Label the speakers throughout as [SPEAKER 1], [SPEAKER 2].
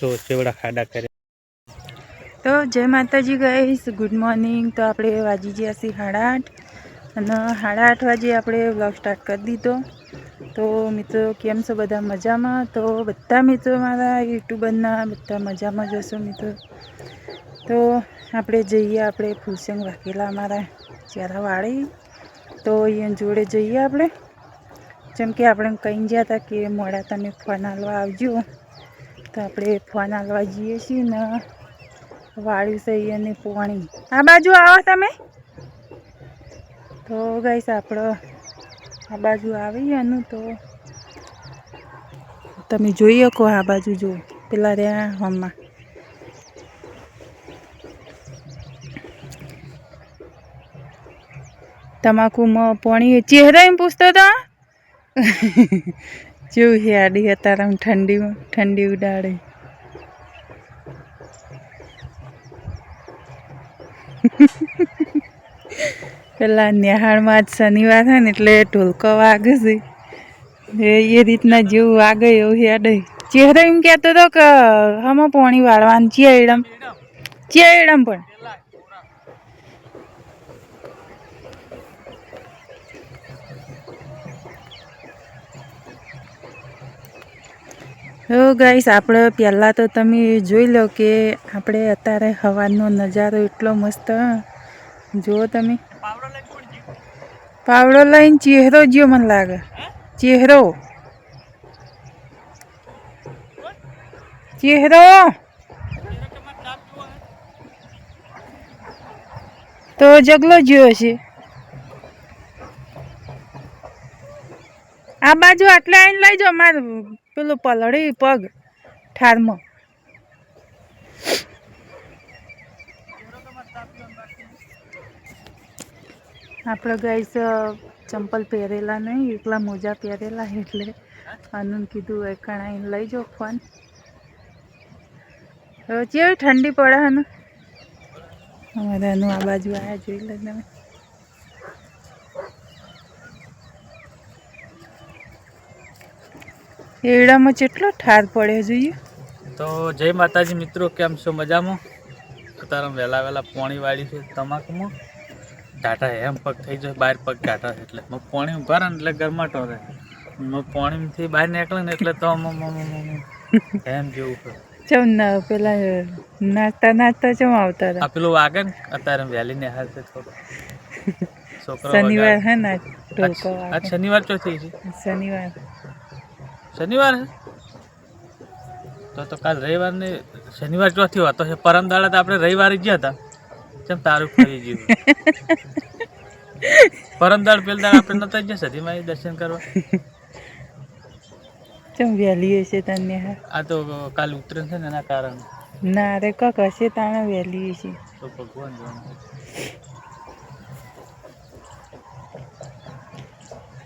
[SPEAKER 1] તો ચેવડા ખાડા કરે.
[SPEAKER 2] તો જય માતાજી ગાઈસ ગુડ મોર્નિંગ તો આપણે વાજી ગયા છીએ સાડા આઠ. અને સાડા આઠ વાગે આપણે બ્લોગ સ્ટાર્ટ કરી દીધો. તો મિત્રો, કેમ છો બધા મજામાં? તો બધા મિત્રો મારા યુટ્યુબરના બધા મજામાં જશો મિત્રો. તો આપણે જઈએ આપણે ફૂલસંગ વાકેલા અમારા ચારા વાળી. તો અહીંયા જોડે જઈએ આપણે. જેમ કે આપણે કહી ગયા હતા કે મોડા તમે ફોન હાલવા આવજો. તો આપણે ફોન હાલવા જઈએ છીએ ને વાળી સહી અને પોણી. આ બાજુ આવો તમે. તો ગાઈસ આપણો આ બાજુ આવી એનું તો તમે જોઈ શકો આ બાજુ જો, પેલા રહ્યા હોમમાં. તમાકુમાં પોણી ચહેરા એમ પૂછતો હતો જેવું હતા આમ ઠંડી ઠંડી ઉડાડે. પેલા નિહાળમાં જ શનિવાર છે ને એટલે ઢોલકો વાગે છે. એ એ રીતના જેવું વાગે એવું હેડે ચહેરો એમ કહેતો હતો કે હમ પોણી વાળવાનું ચિયાડમ ચિયાડમ પણ. તો ગાઈસ, આપણે પહેલાં તો તમે જોઈ લો કે આપણે અત્યારે હવાનો નજારો એટલો મસ્ત જુઓ તમે. પાવડો લઈને ચહેરો જ્યો મને લાગે. ચહેરો. ચહેરો. તો જગલો જ્યો છે. આ બાજુ આટલે આવીને લઈ જાઓ, મારે પેલું પલળી પગ ઠારમાં. આપણે ગાઈસ ચંપલ પહેરેલા નહીં, એકલા મોજા પહેરેલા એટલે આનું કીધું એકણ આવીને લઈ જાઓ ફોન. હવે કેવી ઠંડી પડે આનું અમારે અનુ આ બાજુ આવ્યા જોઈ લે તમે. એડામાં કેટલો ઠાર પડે જોઈએ?
[SPEAKER 1] તો જય માતાજી મિત્રો કેમ છો મજામાં? અત્યારે વહેલા વહેલા પોણી વાળી છે તમાકુમાં. ટાટા એમ પગ થઈ જાય બહાર પગ ટાટા એટલે મગ પોણી ઊભા ને એટલે ગરમાટો રહે મગ પોણીથી બહાર નીકળે ને એટલે તો મ- મ- મ- મ- મ- એમ જેવું છે.
[SPEAKER 2] ચમ ના પેલા નાચતા નાચતા ચમ આવતા
[SPEAKER 1] આ
[SPEAKER 2] હતા
[SPEAKER 1] પેલું વાગે ને અત્યારે વહેલી ને હાલ છે થોડો. છોકરો
[SPEAKER 2] શનિવાર હે ના
[SPEAKER 1] શનિવાર ચોથી
[SPEAKER 2] શનિવાર.
[SPEAKER 1] શનિવાર તો તો કાલ રવિવાર ને શનિવાર ચોથી હતો છે પરમ દાડા તો આપણે રવિવારે ગયા હતા. કેમ તારું ફરી ગયું પરમ દાડ પેલ દાડ આપણે નતા ગયા સતીમાં દર્શન કરવા.
[SPEAKER 2] ચમ વહેલી હશે તને
[SPEAKER 1] આ તો કાલ ઉતરણ છે ને એના કારણે.
[SPEAKER 2] ના રે કક હશે તાણે વહેલી હશે.
[SPEAKER 1] તો ભગવાન જાણે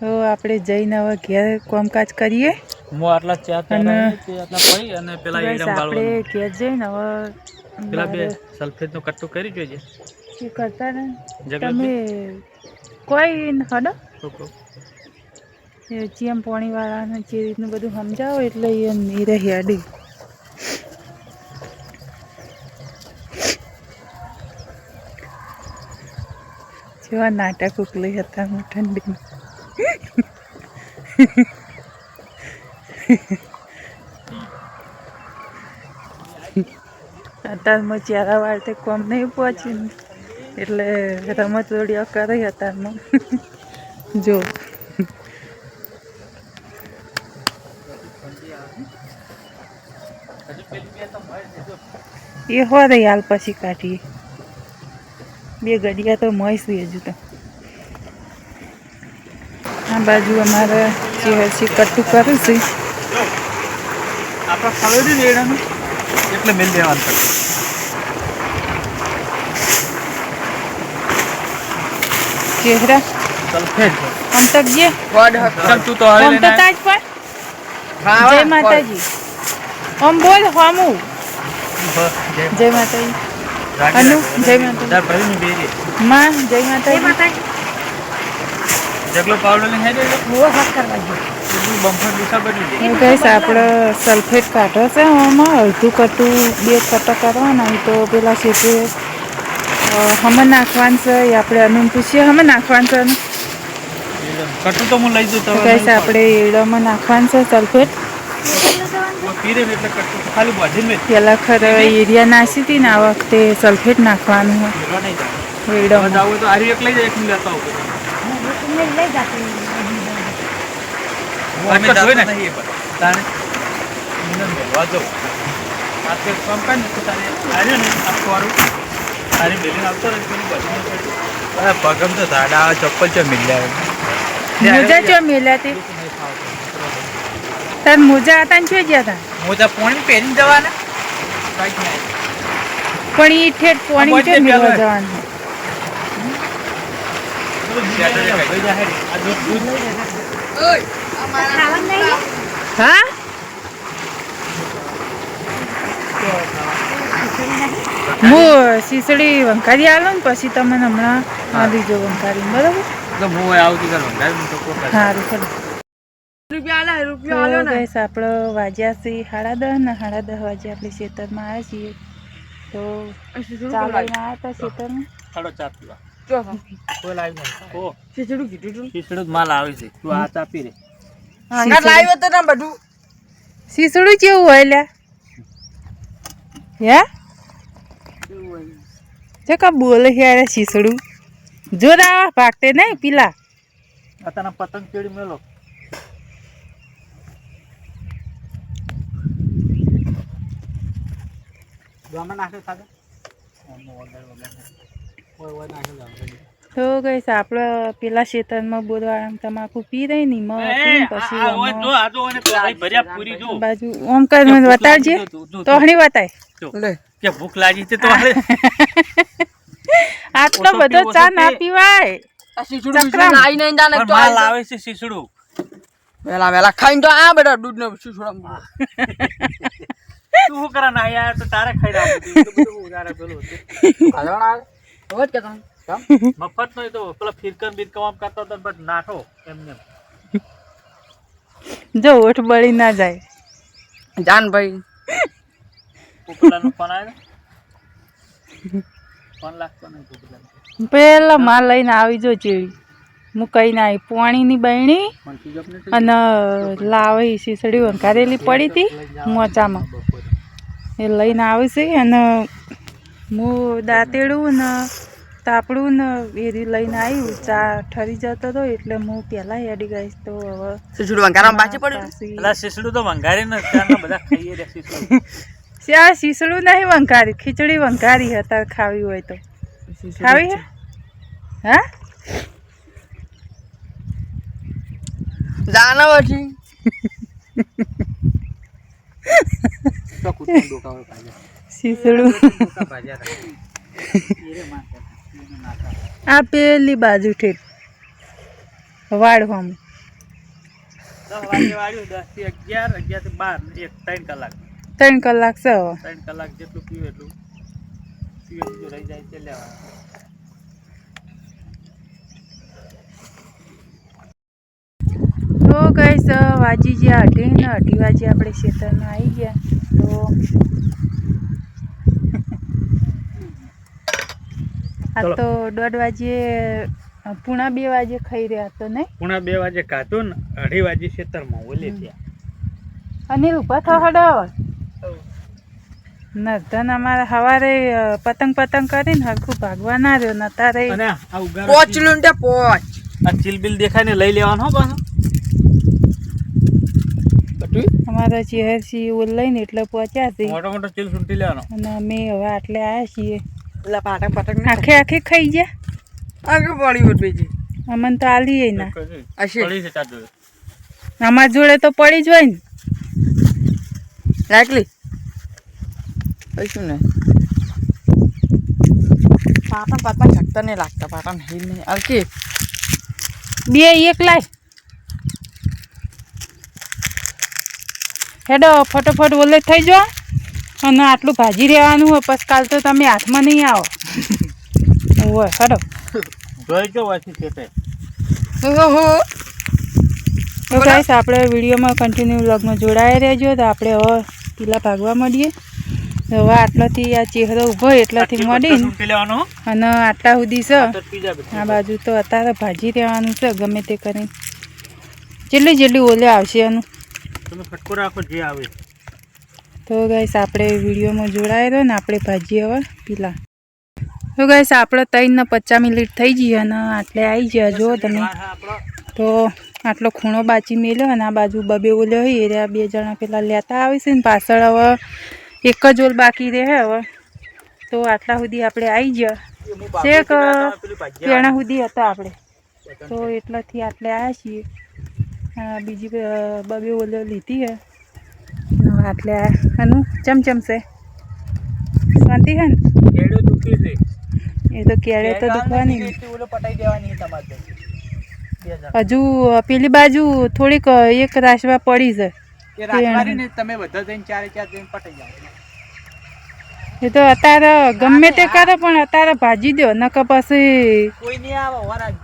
[SPEAKER 2] તો આપણે જઈને હવે ઘેર કામકાજ કરીએ.
[SPEAKER 1] હું આટલા ચા
[SPEAKER 2] અને-
[SPEAKER 1] આટલા પડી અને પેલા
[SPEAKER 2] બસ
[SPEAKER 1] એડમ
[SPEAKER 2] આપણે કે જઈને હવે
[SPEAKER 1] પેલા બે સલ્ફેટ નો કટ્ટો કરી જોજે.
[SPEAKER 2] એ કરતા ને તમે કોઈ હડો. એ ચેમ પોણી વાળાને જે રીતનું બધું સમજાવો એટલે એ નીરે અડી જેવા નાટક ઉકલી હતા હું ઠંડી અત્યારમાં ચારા વાળતે કોમ નહીં પહોંચી એટલે રમત દોડીઓ કરી અત્યારમાં જો. એ હો રહી હાલ પછી કાઢીએ. બે ગડિયા તો મળીશું હજુ તો. આ બાજુ અમારે જે હજી કટું કરું છે.
[SPEAKER 1] આપણે ખબર ને એડાનું એટલે મેલ દેવાનું થતું
[SPEAKER 2] ચહેરા
[SPEAKER 1] સલ્ફેટ
[SPEAKER 2] આમ તક જે
[SPEAKER 1] કેમ તું તો હવે
[SPEAKER 2] આમ તો તાજ પર. જય માતાજી. આમ બોલ હામું.
[SPEAKER 1] જય
[SPEAKER 2] જય માતાજી. અનુ, જય માતાજી.
[SPEAKER 1] તાર ભાઈની બેરી.
[SPEAKER 2] માં જય માતાજી.
[SPEAKER 1] જગલો પાવડો લઈને હેડે એટલે
[SPEAKER 2] બહુ કરવા ગયો. ગઈશ આપણે સલ્ફેટ કાઢો છે આમાં. અડધું કટું બે કટો કરવાના હોય તો પેલા છે તે હમણાં નાખવાનું છે. એ આપણે અનુન પૂછીએ. હમણાં નાખવાનું છે
[SPEAKER 1] કટું તો હું લઈ જઉં
[SPEAKER 2] ગઈશ આપણે એડામાં નાખવાનું છે સલ્ફેટ પેલા ખર એરિયા નાસી હતી ને આ વખતે સલ્ફેટ નાખવાનું હોય એડામાં
[SPEAKER 1] લઈ જાય એક મિનિટ લેતા આવું
[SPEAKER 3] અમે
[SPEAKER 1] જોઈ
[SPEAKER 3] પણ.
[SPEAKER 1] તાણે મેળવા આ તારે ને તારી આવતો પેલી
[SPEAKER 3] અરે પગમ તો દાડા આવે, ચપ્પલ ચો મિલ્યા
[SPEAKER 2] મોજા ચો મિલ્યા તે? તાર મોજા હતા ને ચો ગયા હતા?
[SPEAKER 3] મોજા પોણી પહેરીને જવાના.
[SPEAKER 2] પણ ઈ ઠેઠ પોણી ચો
[SPEAKER 1] મિલવા.
[SPEAKER 2] જવાનું?
[SPEAKER 1] પેલું
[SPEAKER 2] હા? હું શીસડી વંકારી આલો ને પછી તમે હમણાં આ દીજો વંકારી બરાબર?
[SPEAKER 1] તો હું આવતીકાલ વંકારી તો કોઈ
[SPEAKER 2] સારું ચલો તો guys, આપણે વાગ્યા છે સાડા દહ ને સાડા દસ વાગે આપણે ખેતરમાં આવ્યા છીએ. તો આવ્યા હતા ખેતરમાં.
[SPEAKER 1] પીવા. ખીચડું માલ આવે છે. તું આ ચા પી બધું.
[SPEAKER 2] સીસડું કેવું હોય લ્યા? હે? જો કા બોલે યાર શીસડું. જોરા ભાગતે નહીં પીલા.
[SPEAKER 1] અત્યારના પતંગ ચડી મેલો. ગામમાં નાખે ખાધા ઓય ઓય નાખે.
[SPEAKER 2] તો ગઈસ આપણે પેલા ખેતરમાં બોલવા તમાકુ પી રહી ની માં
[SPEAKER 1] એ,
[SPEAKER 2] પીને
[SPEAKER 1] આ-
[SPEAKER 2] પછી
[SPEAKER 1] આ હોય જો,
[SPEAKER 2] આમાં
[SPEAKER 1] આ જો અને તો ભાઈ ભર્યા પૂરી જો.
[SPEAKER 2] બાજુ ઓમ કરીને બતાવજે
[SPEAKER 1] તો જો,
[SPEAKER 2] બતાય
[SPEAKER 1] કે ભૂખ લાગી છે તો.
[SPEAKER 2] આટલો બધો ચા ના પીવાય.
[SPEAKER 1] આવે છે શીશડું.
[SPEAKER 4] વેલા વેલા ખાઈને તો આ બેટા દૂધ ને સુસડા
[SPEAKER 1] તું શું કરે ના યાર તો તારે ખાઈ પેલું
[SPEAKER 4] રોજ કે તમે
[SPEAKER 1] મફત નો તો પેલા ફિરકન બિરકવામ કરતો હતો બટ નાઠો એમને
[SPEAKER 2] જો ઓઠ બળી ના જાય.
[SPEAKER 4] જાન ભાઈ
[SPEAKER 1] પોપલાનો ફોન આવ્યો ફોન લાગતો નહીં પોપલા
[SPEAKER 2] પેલા માલ લઈને આવી જો ચીડી હું કઈ ના આવી. પોણીની બહેણી? અને લાવી શીસડી વંકારેલી પડી હતી મોચામાં. એ લઈને આવી છે અને હું દાંતેડું ને તાપડું ને એરી લઈને આવ્યું ચા ઠરી જતો હતો એટલે હું પેલા હેડી ગઈશ તો હવે
[SPEAKER 4] સીસડું વંકારામાં બાજી પડ્યું?
[SPEAKER 1] અલા તો વંગારી ને બધા ખાઈએ રે
[SPEAKER 2] આ શીસડું નહીં વંકારી ખીચડી વંકારી હતા ખાવી હોય તો. ખાવી હે? હા?
[SPEAKER 4] જાનો પછી
[SPEAKER 1] તો
[SPEAKER 2] આ પેલી બાજુ ઠેઠ વાળવામાં
[SPEAKER 1] ત્રણ કલાક.
[SPEAKER 2] છે
[SPEAKER 1] ત્રણ કલાક જેટલું પીવે એટલું. પીવે રહી જાય તે લેવાનું.
[SPEAKER 2] તો ગઈસ વાજી ગયા અઢી ને અઢી વાગે આપણે ખેતરમાં આવી ગયા. તો આ તો દોઢ વાગે પૂણા બે વાગે ખાઈ રહ્યા તો નહીં?
[SPEAKER 1] પૂણા બે વાગે ખાતો ને અઢી વાગે ખેતરમાં ઓલે ત્યાં
[SPEAKER 2] અનિલ ઊભા થા હડાવ નર્ધન અમારે સવારે પતંગ પતંગ કરીને હરખું ભાગવા ના રહ્યો ન તારે.
[SPEAKER 1] અને આ ઉગારો
[SPEAKER 4] પોચ લૂંટે પોચ.
[SPEAKER 1] આ ચિલબિલ દેખાય ને લઈ લેવાનો હો પાછો.
[SPEAKER 2] અમારા છીએ ઓલ લઈને એટલે પહોંચ્યા છે.
[SPEAKER 1] મોટો મોટો ચીલ સુંટી લેવાનો.
[SPEAKER 2] અને અમે હવે આટલે આવ્યા છીએ.
[SPEAKER 4] એટલે પાટક પાટક
[SPEAKER 2] આખે આખે ખાઈ ગયા?
[SPEAKER 4] આગળ પડી બધી બીજી
[SPEAKER 2] અમને તો આલી ના.
[SPEAKER 1] છે.
[SPEAKER 2] અમારા જોડે તો પડી જ હોય ને.
[SPEAKER 4] રાખલી. કશું નહીં પાટણ પાટણ શકતા નહીં લાગતા પાટણ હિલ નહીં. અરકી
[SPEAKER 2] બે એક લાય. હેડો ફટોફટ ઓલે થઈ જાઓ અને આટલું ભાજી રહેવાનું હોય પછી કાલ તો તમે હાથમાં નહીં આવો. હોય ખરો
[SPEAKER 1] જોઈ જો છે
[SPEAKER 4] ઓહો.
[SPEAKER 2] તો ગાઈસ આપણે વિડીયોમાં કન્ટિન્યુ વ્લોગમાં જોડાયા રહેજો તો આપણે હવે પીલા ભાગવા મળીએ હવે આટલાથી આ ચહેરો ઊભો એટલાથી મળીને અને આટલા સુધી છે. આ બાજુ તો અત્યારે ભાજી રહેવાનું છે ગમે તે કરીને. જેટલી જેટલી ઓલે આવશે એનું.
[SPEAKER 1] તમે ફટકો રાખો જે આવે.
[SPEAKER 2] તો ગાઈસ આપણે વિડીયોમાં જોડાયેલો ને આપણે ભાજી હવે પીલા. તો ગાઈસ આપણે ત્રણ પચાસ મિનિટ થઈ ગઈ અને આટલે આવી ગયા જો તમે. તો આટલો ખૂણો બાચી મેલ્યો અને આ બાજુ બબે ઓલ્યો હોય એ બે જણા પેલા લેતા આવે છે ને પાછળ હવે એક જ ઓલ બાકી રહે હવે. તો આટલા સુધી આપણે આવી ગયા. છેક પેણા સુધી હતા આપણે. તો એટલાથી આટલે આવ્યા છીએ. બીજી બબે ઓલ્યો લીધી હે. હવે આટલે ચમચમ છે શાંતિ હે ને
[SPEAKER 1] છે.
[SPEAKER 2] એ તો ક્યારે તો દુખવાની.
[SPEAKER 3] પટાઈ દેવાની તમારે
[SPEAKER 2] હજુ પેલી બાજુ થોડીક એક રાશવા પડી છે.
[SPEAKER 3] એ તમે બધા જઈને ચારે ચાર જઈને પટાઈ જાવ
[SPEAKER 2] એ તો અત્યારે ગમે તે કરે પણ અત્યારે ભાજી દો નકર પછી
[SPEAKER 3] કોઈ નહીં આવે વરાજ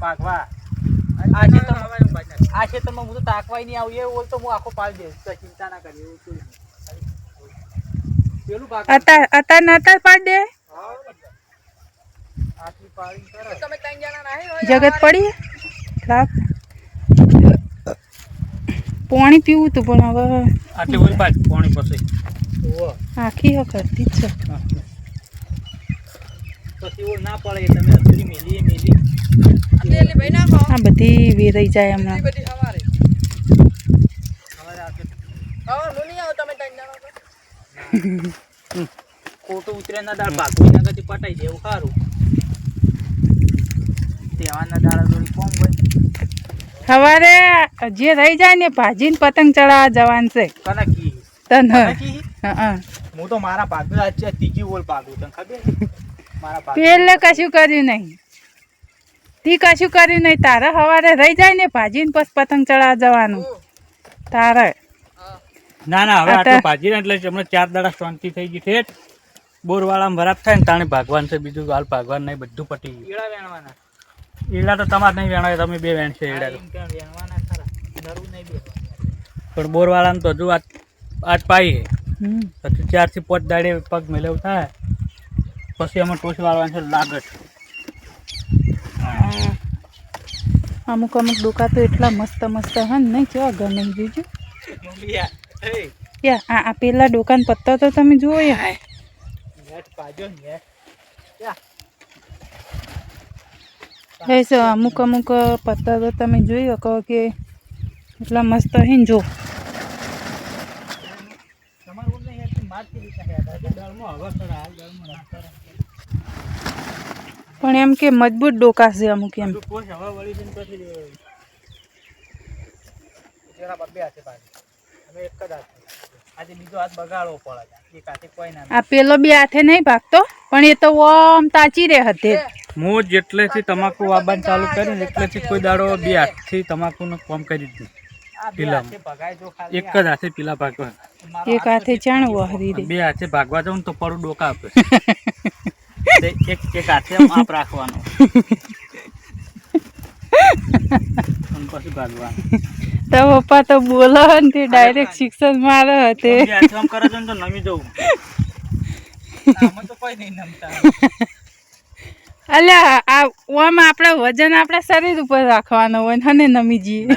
[SPEAKER 3] પાકવા આ છે તો આ છે તો હું તો તાકવાય નહીં આવું એ ઓલ તો હું આખો પાડી દઈશ. તો ચિંતા ના કરી એવું કોઈ નહીં. પેલું પાક
[SPEAKER 2] અત્યારે અત્યારે નતા પાડ દે.
[SPEAKER 3] આટલી પાડી કરો.
[SPEAKER 4] તમે ત્રણ જણા નહીં
[SPEAKER 2] જગત પડી? લાવ. પાણી પીવું તું પણ હવે.
[SPEAKER 1] આટલી ઓલી પાછ પાણી પછી.
[SPEAKER 3] ઓહો.
[SPEAKER 2] આખી કરતી જ છે.
[SPEAKER 3] પછી ઓલ ના પડે તમે અસલી મેલી એ મેલી.
[SPEAKER 4] એટલે ભાઈ નાખો
[SPEAKER 2] આ બધી વેરાઈ જાય હમણાં.
[SPEAKER 3] ખોટું ઉતરે ના દાળ ભાગવી ના પટાઈ એવું સારું. તેવાના દાળ થોડી કોમ હોય.
[SPEAKER 2] સવારે જે રહી જાય ને ભાજીને પતંગ ચડાવવા જવાનું છે.
[SPEAKER 3] કનકી
[SPEAKER 2] તને. હા
[SPEAKER 3] હું. તો મારા ભાગનું આજ છે ત્રીજી ઓલ ભાગું તને ખબર મારા
[SPEAKER 2] પેલે કશું કર્યું નહીં. તી કશું કર્યું નહીં. તારે સવારે રહી જાય ને ભાજીને પછી પતંગ ચડાવવા જવાનું. તારે.
[SPEAKER 1] ના ના હવે આટલું ભાજી ને એટલે હમણાં ચાર દાડા શાંતિ થઈ ગઈ છે. બોરવાળામાં બરાબર થાય ને તાણે ભાગવાન છે બીજું હાલ ભાગવાન નહીં બધું પટી ગયું.
[SPEAKER 3] વેણવાના.
[SPEAKER 1] ઈડા તો તમારે નહીં વેણાય તમે બે વેણ છે ઈડા પણ બોરવાળાને તો હજુ આજ આજ. પછી ચારથી પાંચ દાડે પગ મેળવ થાય. પછી અમે ટોચ વાળવાનું છે લાગત.
[SPEAKER 2] અમુક અમુક ડોકા તો એટલા મસ્ત મસ્ત હે ને નહીં કેવા ગમે જોજો યા આ આ પેલા ડોકાન પત્તા તો તમે જુઓ યાર. હે છે અમુક અમુક પત્તા તો તમે જોઈ શકો કે એટલા મસ્ત હે જો
[SPEAKER 3] તમારું ઓલ નહીં હેડતી મારતી રીતના હેડ દળમાં હવે ખરા હાલ દળમાં ના કરે
[SPEAKER 2] પણ એમ કે મજબૂત ડોકા છે અમુક એમ.
[SPEAKER 1] ટોસ હવે વળી જઈને પછી
[SPEAKER 3] જરા બબ્બે હાથે પાડી અમે એક જ હાથે. આજે બીજો હાથ બગાડવો પડે એક હાથે કોઈ ના
[SPEAKER 2] આ પેલો બી હાથે નહીં ભાગતો પણ એ તો ઓમ તાચી રે હતે
[SPEAKER 1] હું જેટલેથી તમાકુ વાબાન ચાલુ કર્યું એટલે એટલેથી કોઈ દાડો બે હાથથી તમાકુનું કામ કરી દીધું. નહીં
[SPEAKER 3] આ બે
[SPEAKER 1] પેલા.
[SPEAKER 3] હાથે ભગાય જો ખાલી
[SPEAKER 1] એક જ હાથે પીલા ભાગવા.
[SPEAKER 2] એક હાથે ચાણ વહરી
[SPEAKER 1] બે હાથે ભાગવા જાઉં ને તો પડું ડોકા આપે. એક એક હાથે માપ રાખવાનો. અને પછી ભાગવાનું.
[SPEAKER 2] તો પપ્પા તો બોલો ને તે ડાયરેક્ટ શિક્ષણ મારે હતે.
[SPEAKER 1] આમ કરે છે તો નમી જવું.
[SPEAKER 3] આમાં તો કોઈ નહીં નમતા.
[SPEAKER 2] અલ્યા આ ઓમ આપણે વજન આપણા શરીર ઉપર રાખવાનો હોય ને હને નમી જઈએ.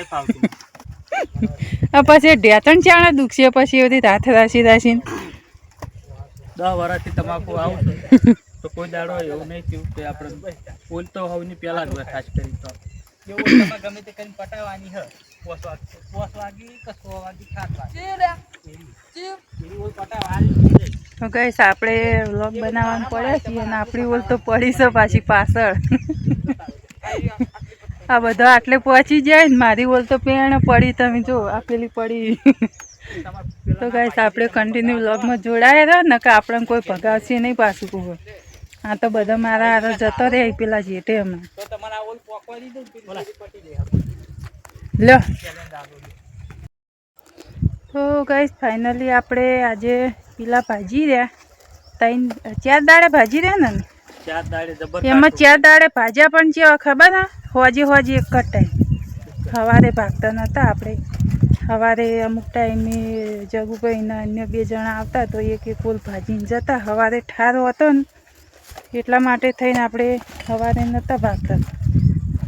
[SPEAKER 2] પછી ઢેતણ ચાણા દુખશે પછી એવી રીતે હાથે રાશી રાશીને
[SPEAKER 1] દસ વર્ષથી તમાકુ આવું તો કોઈ દાડો એવું નહીં થયું કે આપણે બોલ તો હવની પહેલા જ ખાસ કરી તો.
[SPEAKER 3] એવું ગમે તે કરીને પટાવવાની હ. પોસ વાગી પોસ વાગી કે સો વાગી સાત વાગી.
[SPEAKER 4] ચી રે? ચી?
[SPEAKER 3] એવી ઓલ પટાવવાની
[SPEAKER 2] તો ગઈશ આપણે વ્લોગ બનાવવાનું પડે છે અને આપણી ઓલ તો પડી છે પાછી પાછળ. આ બધા આટલે પહોંચી જાય ને મારી ઓલ તો પેણ પડી તમે જો આ પેલી પડી તો ગાઈસ આપણે કન્ટિન્યુ વ્લોગમાં જોડાયા ને કે આપણને કોઈ ભગાવશે નહીં પાછું કોઈ. આ તો બધા મારા આરો જતો રહે પેલા જેઠે હમણાં
[SPEAKER 3] તો તમારા ઓલ પોકવા દીધું પટી
[SPEAKER 2] લ્યો તો ગાઈસ ફાઇનલી આપણે આજે પેલા ભાજી રહ્યા. ત્રણ ચાર દાડે ભાજી રહ્યા ને?
[SPEAKER 1] ચાર દાડે જબર
[SPEAKER 2] એમાં ચાર દાડે ભાજ્યા પણ છે ખબર હા હોજે હોજે એક જ ટાઈમ સવારે ભાગતા નહોતા આપણે. સવારે અમુક ટાઈમે જગુભાઈ ને અન્ય બે જણા આવતા તો એક એક ફૂલ ભાજીને જતા. સવારે ઠારો હતો ને એટલા માટે થઈને આપણે સવારે નહોતા ભાગતા.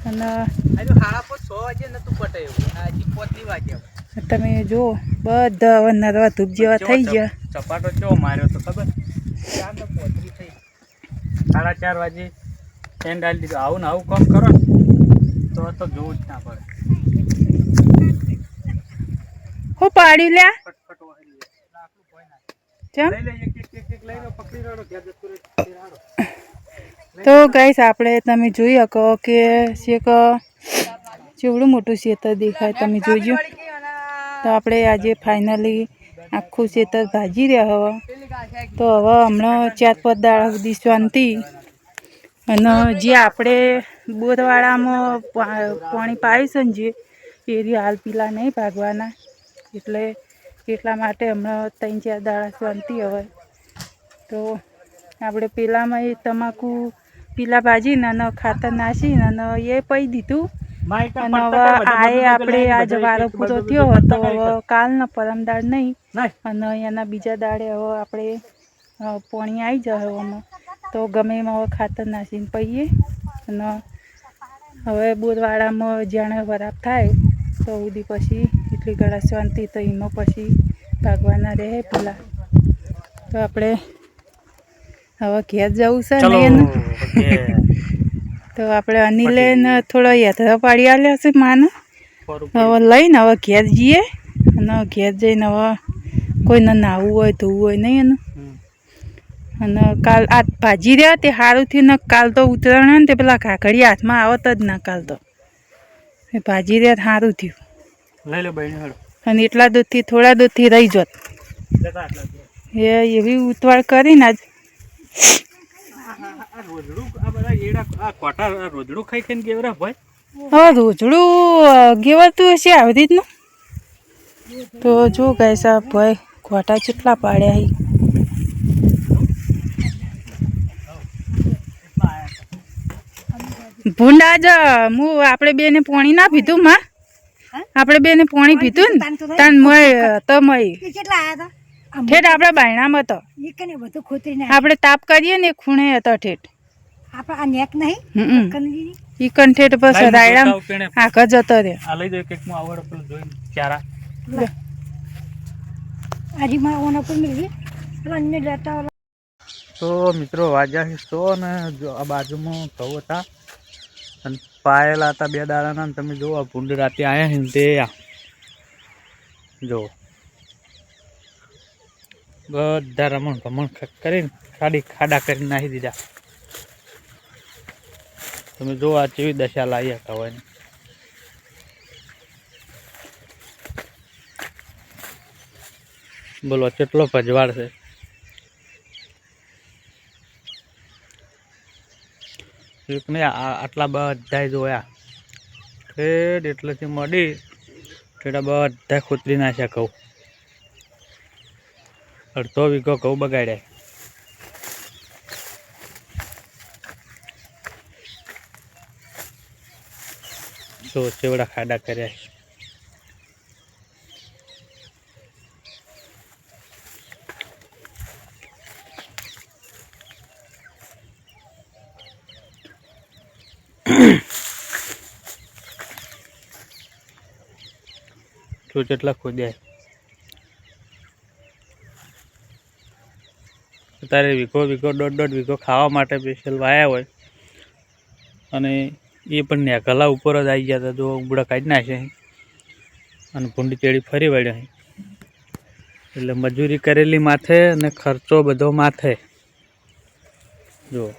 [SPEAKER 2] અને. તમે જુઓ બધા હવે નરવા ધૂપ જેવા થઈ ગયા.
[SPEAKER 1] ચપાટો ચો માર્યો તો ખબર? સાડા ચાર વાગે એન્ડ ડાલી દીધું. આવું ને આવું કામ કરો તો તો જોવું જ ના પડે.
[SPEAKER 2] હું પાડી લ્યા. ચમ?
[SPEAKER 1] લઈ લે એક એક એક લઈ લો. પકડી લો ઘેર જતું રહે.
[SPEAKER 2] તો ગાઈસ આપણે તમે જોઈ શકો કે શેક ચેવડું મોટું શેતર દેખાય, તમે જોજો. તો આપણે આજે ફાઇનલી આખું શેતર ભાજી રહ્યા હવે તો હવે હમણાં ચાર પાંચ દાડા સુધી શાંતિ. અને જે આપણે બોરવાળામાં પાણી પાયું છે ને જે, એ હાલ પીલા નહીં ભાગવાના. એટલે એટલા માટે હમણાં ત્રણ ચાર દાડા શાંતિ હવે. તો આપણે પેલામાં એ તમાકુ પીલા ભાજીને અને ખાતર નાસીને અને એ પઈ દીધું. અને હવે
[SPEAKER 1] આએ
[SPEAKER 2] આ આપણે આજે વારો પૂરો થયો
[SPEAKER 1] હતો
[SPEAKER 2] હવે કાલ ને પરમ દાડ નહીં. અને એના બીજા દાડે હવે આપણે પોણી આવી જાય હવે તો ગમે એમાં હવે ખાતર નાસીને પહીએ. અને હવે બોરવાળામાં જાણે વરાપ થાય તો સુધી પછી એટલી ઘણા શાંતિ તો એમાં પછી ભાગવાના રહે પેલા. તો આપણે હવે ઘેર જવું છે ને એનું. તો આપણે અનિલે ને થોડો યાત્રા પાડી આલ્યા છે માને. હવે લઈને હવે ઘેર જઈએ. અને ઘેર જઈને હવે કોઈને નાહવું હોય ધોવું હોય નહીં એનું. અને કાલ આ ભાજી રહ્યા તે સારું થયું ને કાલ તો ઉતરાણ ને તે પેલા કાકડી હાથમાં આવત જ ના કાલ તો. એ ભાજી રહ્યા સારું થયું.
[SPEAKER 1] લઈ લો બહેની
[SPEAKER 2] અને એટલા દૂધથી થોડા દૂધથી રહી જોત. એ એવી ઉતવાળ કરીને આજ
[SPEAKER 1] રોજડું આ બધા એડા આ કોટા આ રોજડું ખાઈ ખાઈને ભાઈ?
[SPEAKER 2] હવે રોજડું ગેવાતું હશે આવી રીતનું? તો જો ગાય સાહેબ ભાઈ ઘોટા કેટલા પાડ્યા હી. ભૂંડા જ હું આપણે બેને પોણી ના પીધું માં. આપણે બેને પોણી પીધું ને. તાન મય તો મય
[SPEAKER 5] કેટલા આયા હતા?
[SPEAKER 2] ઠેઠ આપણે બાયણામાં હતો
[SPEAKER 5] એ કને બધું ખોતરીને
[SPEAKER 2] આપણે તાપ કરીએ ને ખૂણે હતો ઠેઠ.
[SPEAKER 5] આપણે આ નેક નહીં
[SPEAKER 2] ઈ કન ઠેઠ બસ રાયડા
[SPEAKER 1] તાવ પીણે.
[SPEAKER 2] આખા રે
[SPEAKER 1] આ લઈ દો કેકમાં આવડે પેલું જોઈને ચારા.
[SPEAKER 5] આજે મારા ઓના પર પેલા અન્ય લેતા ઓલા
[SPEAKER 1] તો મિત્રો વાજ્યા છે સો ને જો આ બાજુમાં ઘઉં હતા. અને પાયેલા હતા બે દાડાના તમે જુઓ ભૂંડ રાતે આવ્યા ને તે જો બધા રમણ ભમણ કરીને ખાડી ખાડા કરીને નાખી દીધા. તમે જો આ કેવી દશા લાવી હતા હોય બોલો, કેટલો ભજવાડ છે? ને આટલા બધા જોયા ઠેઠ એટલેથી મળી, ઠેઠા બધા ખોતરી નાખ્યા ઘઉં અડધો વીઘો ઘઉં બગાડે જો ચેવડા ખાડા કર્યા. જો જેટલા ખોદ્યા તારે વીઘો વીઘો દોઢ દોઢ વીઘો ખાવા માટે સ્પેશિયલ વાયા હોય. અને એ પણ નેઘલા ઉપર જ આવી ગયા હતા. જો ઉબડા કાઢી નાખે અને ભૂંડી ચેડી ફરી વળ્યા એટલે મજૂરી કરેલી માથે અને ખર્ચો બધો માથે. જો.